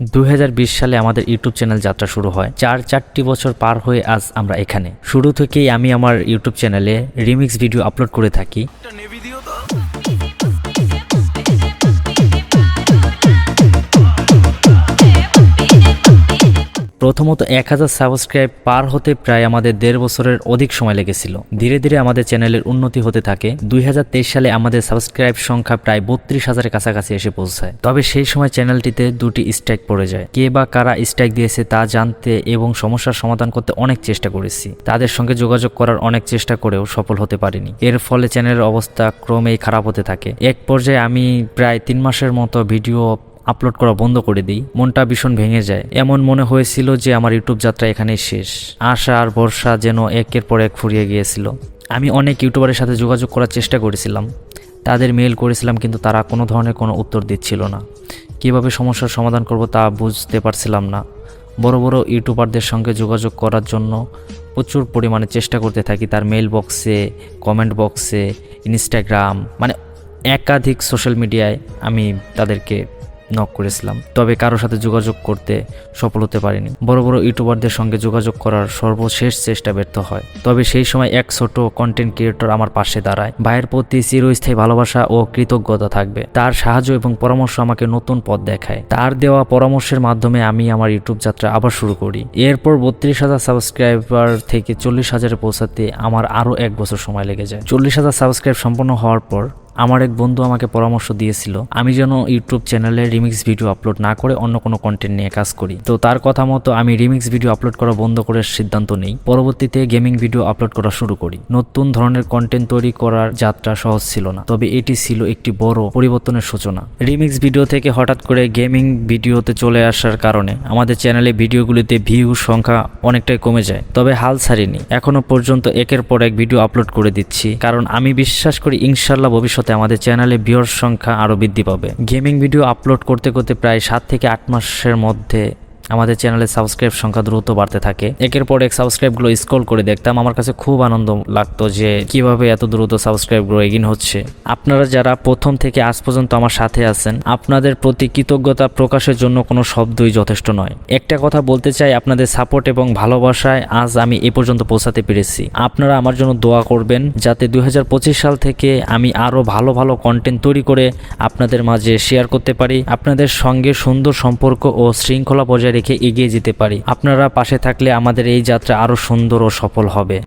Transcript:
দুই হাজার বিশ সালে আমাদের ইউটিউব চ্যানেল যাত্রা শুরু হয়। চার চারটি বছর পার হয়ে আজ আমরা এখানে। শুরু থেকেই আমি আমার ইউটিউব চ্যানেলে রিমিক্স ভিডিও আপলোড করে থাকি। প্রথমত এক হাজার সাবস্ক্রাইব পার হতে প্রায় আমাদের দেড় বছরের অধিক সময় লেগেছিল। ধীরে ধীরে আমাদের চ্যানেলের উন্নতি হতে থাকে। দুই হাজার তেইশ সালে আমাদের সাবস্ক্রাইব সংখ্যা প্রায় বত্রিশ হাজারের কাছাকাছি এসে পৌঁছায়। তবে সেই সময় চ্যানেলটিতে দুটি স্ট্রাইক পড়ে যায়। কে বা কারা স্ট্রাইক দিয়েছে তা জানতে এবং সমস্যার সমাধান করতে অনেক চেষ্টা করেছি। তাদের সঙ্গে যোগাযোগ করার অনেক চেষ্টা করেও সফল হতে পারিনি। এর ফলে চ্যানেলের অবস্থা ক্রমেই খারাপ হতে থাকে। এক পর্যায়ে আমি প্রায় তিন মাসের মতো ভিডিও আপলোড করা বন্ধ করে দিই। মনটা ভীষণ ভেঙে যায়। এমন মনে হয়েছিল যে আমার ইউটিউব যাত্রা এখানেই শেষ। আশা আর ভরসা যেন একের পর এক ফুরিয়ে গিয়েছিল। আমি অনেক ইউটিউবারের সাথে যোগাযোগ করার চেষ্টা করেছিলাম। তাদের মেল করেছিলাম কিন্তু তারা কোনো ধরনের কোনো উত্তর দিচ্ছিল না। কীভাবে সমস্যার সমাধান করব তা বুঝতে পারছিলাম না। বড় বড় ইউটিউবারদের সঙ্গে যোগাযোগ করার জন্য প্রচুর পরিমাণে চেষ্টা করতে থাকি তার মেল বক্সে, কমেন্ট বক্সে, ইনস্টাগ্রাম মানে একাধিক সোশ্যাল মিডিয়ায় আমি তাদেরকে নক করেছিলাম। তবে কারোর সাথে যোগাযোগ করতে সফল হতে পারিনি। বড় বড় ইউটিউবারদের সঙ্গে যোগাযোগ করার সর্বশেষ চেষ্টা ব্যর্থ হয়। তবে সেই সময় এক ছোট কন্টেন্ট ক্রিয়েটর আমার পাশে দাঁড়ায়। ভাইয়ের প্রতি চিরস্থায়ী ভালোবাসা ও কৃতজ্ঞতা থাকবে। তার সাহায্য এবং পরামর্শ আমাকে নতুন পথ দেখায়। তার দেওয়া পরামর্শের মাধ্যমে আমি আমার ইউটিউব যাত্রা আবার শুরু করি। এরপর বত্রিশ হাজার সাবস্ক্রাইবার থেকে চল্লিশ হাজারে পৌঁছাতে আমার আরও এক বছর সময় লেগে যায়। চল্লিশ হাজার সাবস্ক্রাইব সম্পন্ন হওয়ার পর আমার এক বন্ধু আমাকে পরামর্শ দিয়েছিল, আমি যেন ইউটিউব চ্যানেলে রিমিক্স ভিডিও আপলোড না করে অন্য কোনো কন্টেন্ট নিয়ে কাজ করি। তো তার কথা মতো আমি রিমিক্স ভিডিও আপলোড করা বন্ধ করে সিদ্ধান্ত নেই। পরবর্তীতে গেমিং ভিডিও আপলোড করা শুরু করি। নতুন ধরনের কন্টেন্ট তৈরি করার যাত্রা সহজ ছিল না, তবে এটি ছিল একটি বড় পরিবর্তনের সূচনা। রিমিক্স ভিডিও থেকে হঠাৎ করে গেমিং ভিডিওতে চলে আসার কারণে আমাদের চ্যানেলে ভিডিওগুলিতে ভিউ সংখ্যা অনেকটাই কমে যায়, তবে হাল ছাড়িনি। এখনও পর্যন্ত একের পর এক ভিডিও আপলোড করে দিচ্ছি, কারণ আমি বিশ্বাস করি ইনশাল্লাহ ভবিষ্যতে আমাদের চ্যানেলে ভিউর সংখ্যা আরও বৃদ্ধি পাবে। গেমিং ভিডিও আপলোড করতে করতে প্রায় সাত থেকে আট মাসের মধ্যে আমাদের চ্যানেলের সাবস্ক্রাইব সংখ্যা দ্রুত বাড়তে থাকে। একের পর এক সাবস্ক্রাইবগুলো স্ক্রল করে দেখতাম। আমার কাছে খুব আনন্দ লাগতো যে কীভাবে এত দ্রুত সাবস্ক্রাইবগুলো এগিন হচ্ছে। আপনারা যারা প্রথম থেকে আজ পর্যন্ত আমার সাথে আছেন, আপনাদের প্রতি কৃতজ্ঞতা প্রকাশের জন্য কোনো শব্দই যথেষ্ট নয়। একটা কথা বলতে চাই, আপনাদের সাপোর্ট এবং ভালোবাসায় আজ আমি এ পর্যন্ত পৌঁছাতে পেরেছি। আপনারা আমার জন্য দোয়া করবেন যাতে দু হাজার পঁচিশ সাল থেকে আমি আরও ভালো ভালো কন্টেন্ট তৈরি করে আপনাদের মাঝে শেয়ার করতে পারি। আপনাদের সঙ্গে সুন্দর সম্পর্ক ও শৃঙ্খলা বজায় রেখে এগিয়ে যেতে পারি। আপনারা পাশে থাকলে আমাদের এই যাত্রা আরও সুন্দর ও সফল হবে।